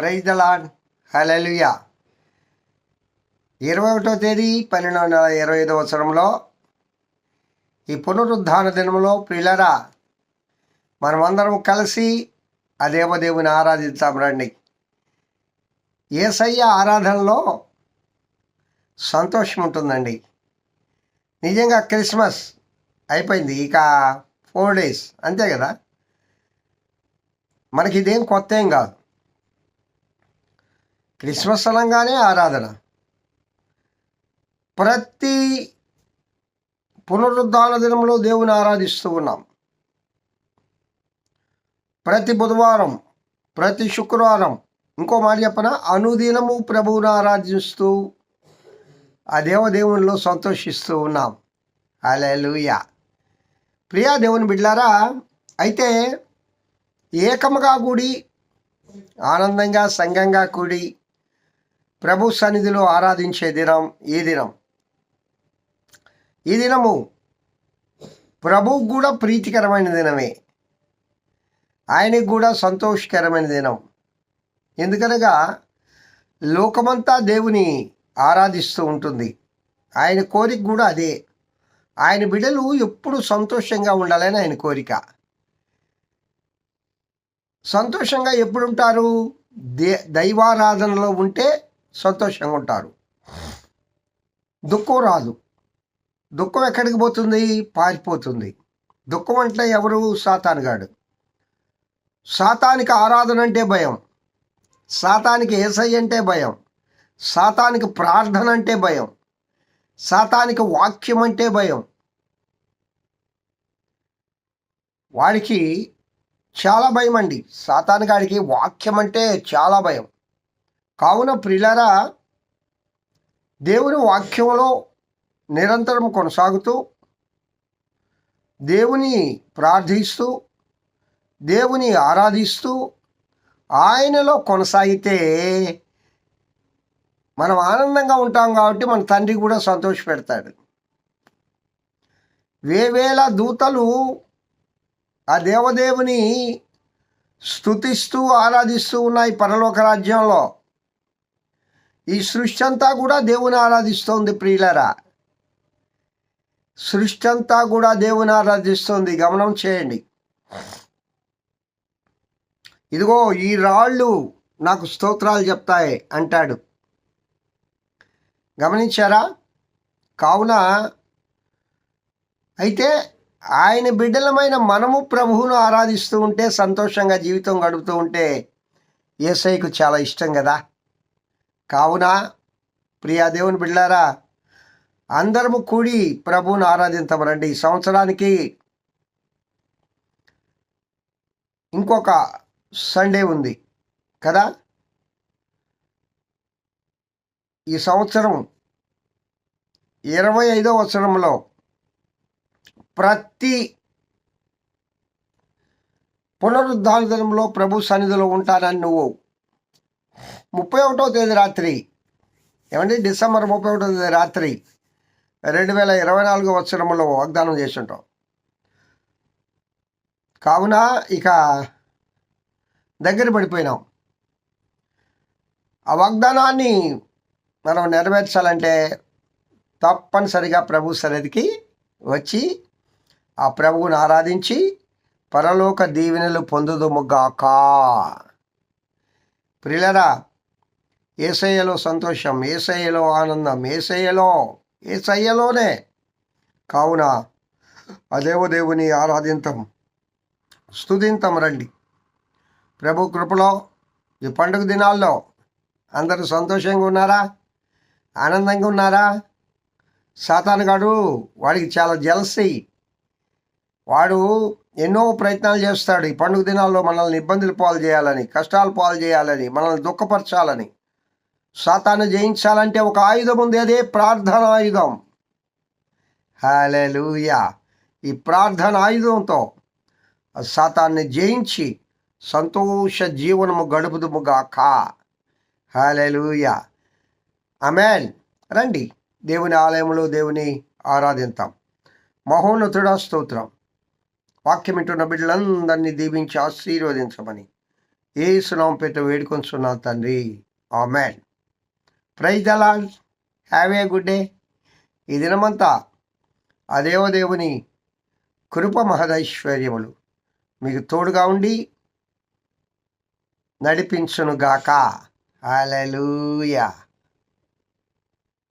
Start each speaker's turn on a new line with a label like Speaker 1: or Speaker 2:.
Speaker 1: Praise the lord హలలుయా ఇరవై ఒకటో తేదీ పన్నెండు వందల ఇరవై ఐదు సంవత్సరంలో ఈ పునరుద్ధాన దినంలో ప్రియులరా మనమందరం కలిసి ఆ దేవదేవుని ఆరాధిస్తాం రండి. ఏసయ్య ఆరాధనలో సంతోషం ఉంటుందండి. నిజంగా క్రిస్మస్ అయిపోయింది ఇక ఫోర్ డేస్ అంతే కదా? మనకి ఇదేం కొత్త ఏం కాదు. క్రిస్మస్ అనగానే ఆరాధన. ప్రతి పునరుద్ధాన దినంలో దేవుని ఆరాధిస్తూ ఉన్నాం. ప్రతి బుధవారం ప్రతి శుక్రవారం ఇంకో మాట చెప్పన? అనుదినము ప్రభువును ఆరాధిస్తూ ఆ దేవదేవునిలో సంతోషిస్తూ ఉన్నాం. అలెలుయ ప్రియా దేవుని బిడ్లారా అయితే ఏకముగా కూడి ఆనందంగా సంఘంగా కూడి ప్రభు సన్నిధిలో ఆరాధించే దినం ఈ దినం. ఈ దినము ప్రభువు కూడా ప్రీతికరమైన దినమే. ఆయనకు కూడా సంతోషకరమైన దినం. ఎందుకనగా లోకమంతా దేవుని ఆరాధిస్తూ ఉంటుంది. ఆయన కోరిక కూడా అదే. ఆయన బిడ్డలు ఎప్పుడు సంతోషంగా ఉండాలని ఆయన కోరిక. సంతోషంగా ఎప్పుడుంటారు? దే దైవారాధనలో ఉంటే సంతోషంగా ఉంటారు దుఃఖం రాదు. దుఃఖం ఎక్కడికి పోతుంది? పారిపోతుంది. దుఃఖం అంటే ఎవరు? సాతానుగాడు సాతానికి ఆరాధన అంటే భయం. సాతానికి ఏసై అంటే భయం. సాతానికి ప్రార్థన అంటే భయం. సాతానికి వాక్యం అంటే భయం. వాడికి చాలా భయం అండి సాతానికాడికి వాక్యం అంటే చాలా భయం. కావున ప్రిలరా దేవుని వాక్యంలో నిరంతరం కొనసాగుతూ దేవుని ప్రార్థిస్తూ దేవుని ఆరాధిస్తూ ఆయనలో కొనసాగితే మనం ఆనందంగా ఉంటాం కాబట్టి మన తండ్రి కూడా సంతోష పెడతాడు వేవేల దూతలు ఆ దేవదేవుని స్థుతిస్తూ ఆరాధిస్తూ ఉన్నాయి పరలోక రాజ్యంలో. ఈ సృష్టి అంతా కూడా దేవుని ఆరాధిస్తోంది ప్రియులరా. సృష్టి అంతా కూడా దేవుని ఆరాధిస్తుంది. గమనం చేయండి. ఇదిగో ఈ రాళ్ళు నాకు స్తోత్రాలు చెప్తాయి అంటాడు. గమనించారా? కావున అయితే ఆయన బిడ్డలమైన మనము ప్రభువును ఆరాధిస్తూ ఉంటే సంతోషంగా జీవితం గడుపుతూ ఉంటే ఏసైకు చాలా ఇష్టం కదా. కావున ప్రియా దేవుని బిడ్డారా అందరము కూడి ప్రభువును ఆరాధించమరండి ఈ సంవత్సరానికి ఇంకొక సండే ఉంది కదా? ఈ సంవత్సరం ఇరవై ఐదో సంవత్సరంలో ప్రతి పునరుద్ధాన ప్రభు సన్నిధిలో ఉంటానని నువ్వు ముప్పై ఒకటో తేదీ రాత్రి. ఏమండి? డిసెంబర్ ముప్పై ఒకటో తేదీ రాత్రి రెండు వేల ఇరవై నాలుగో సంవత్సరంలో వాగ్దానం చేస్తుంటాం కావున ఇక దగ్గర పడిపోయినాం. ఆ వాగ్దానాన్ని మనం నెరవేర్చాలంటే తప్పనిసరిగా ప్రభు సన్నిధికి వచ్చి ఆ ప్రభువును ఆరాధించి పరలోక దీవెనలు పొందుదుముగాక. ప్రిలరా ఏసయ్యలో సంతోషం ఏసయ్యలో ఆనందం ఏసయ్యలో ఏసయ్యలోనే. కావున అదేవదేవుని ఆరాధింతం స్థుతింతం రండి. ప్రభు కృపలో ఈ పండుగ దినాల్లో అందరూ సంతోషంగా ఉన్నారా? ఆనందంగా ఉన్నారా? సాతానుగాడు వాడికి చాలా జలసి. వాడు ఎన్నో ప్రయత్నాలు చేస్తాడు. ఈ పండుగ దినాల్లో మనల్ని ఇబ్బందులు పాలు చేయాలని కష్టాలు పాలు చేయాలని మనల్ని దుఃఖపరచాలని. సాతాను జయించాలంటే ఒక ఆయుధం ఉంది. అదే ప్రార్థన ఆయుధం. హాలూయా ఈ ప్రార్థన ఆయుధంతో సాతాన్ని జయించి సంతోష జీవనము గడుపుదుముగాక హాలూయా అమెన్ రండి. దేవుని ఆలయంలో దేవుని ఆరాధింతాం. మహోన్నతుడా స్తోత్రం. వాక్యం వింటున్న బిడ్డలందరినీ దీవించి ఆశీర్వదించమని ఏ సునాం పెట్ట వేడుకొంచున్నాం తండ్రి. మ్యాన్ ప్రైజ్ దలాల్ హ్యావ్ ఏ గుడ్ డే. ఈ దినమంతా ఆ దేవదేవుని కృప మహదైశ్వర్యములు మీకు తోడుగా ఉండి నడిపించునుగాక. హల్లెలూయా.